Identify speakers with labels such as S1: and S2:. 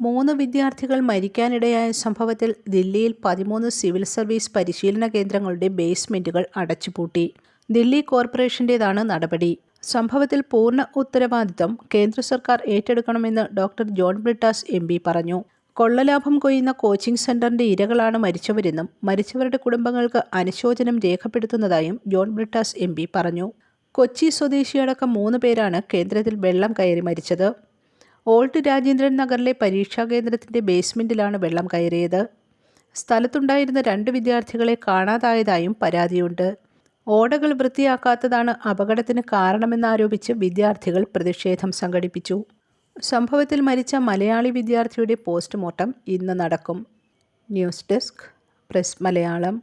S1: മൂന്ന് വിദ്യാർത്ഥികൾ മരിക്കാനിടയായ സംഭവത്തിൽ ദില്ലിയിൽ പതിമൂന്ന് സിവിൽ സർവീസ് പരിശീലന കേന്ദ്രങ്ങളുടെ ബേസ്മെന്റുകൾ അടച്ചുപൂട്ടി. ദില്ലി കോർപ്പറേഷന്റേതാണ് നടപടി. സംഭവത്തിൽ പൂർണ ഉത്തരവാദിത്തം കേന്ദ്ര സർക്കാർ ഏറ്റെടുക്കണമെന്ന് ഡോക്ടർ ജോൺ ബ്രിട്ടാസ് എം പറഞ്ഞു. കൊള്ളലാഭം കൊയ്യുന്ന കോച്ചിംഗ് സെന്ററിന്റെ ഇരകളാണ് മരിച്ചവരെന്നും മരിച്ചവരുടെ കുടുംബങ്ങൾക്ക് അനുശോചനം രേഖപ്പെടുത്തുന്നതായും ജോൺ ബ്രിട്ടാസ് എം പറഞ്ഞു. കൊച്ചി സ്വദേശിയടക്കം മൂന്ന് പേരാണ് കേന്ദ്രത്തിൽ വെള്ളം കയറി മരിച്ചത്. ഓൾഡ് രാജേന്ദ്രൻ നഗറിലെ പരീക്ഷാ കേന്ദ്രത്തിന്റെ ബേസ്മെന്റിലാണ് വെള്ളം കയറിയത്. സ്ഥലത്തുണ്ടായിരുന്ന രണ്ട് വിദ്യാർത്ഥികളെ കാണാതായതായും പരാതിയുണ്ട്. ഓടകൾ വൃത്തിയാക്കാത്തതാണ് അപകടത്തിന് കാരണമെന്നാരോപിച്ച് വിദ്യാർത്ഥികൾ പ്രതിഷേധം സംഘടിപ്പിച്ചു. സംഭവത്തിൽ മരിച്ച മലയാളി വിദ്യാർത്ഥിയുടെ പോസ്റ്റ്മോർട്ടം ഇന്ന് നടക്കും.
S2: News desk press Malayalam.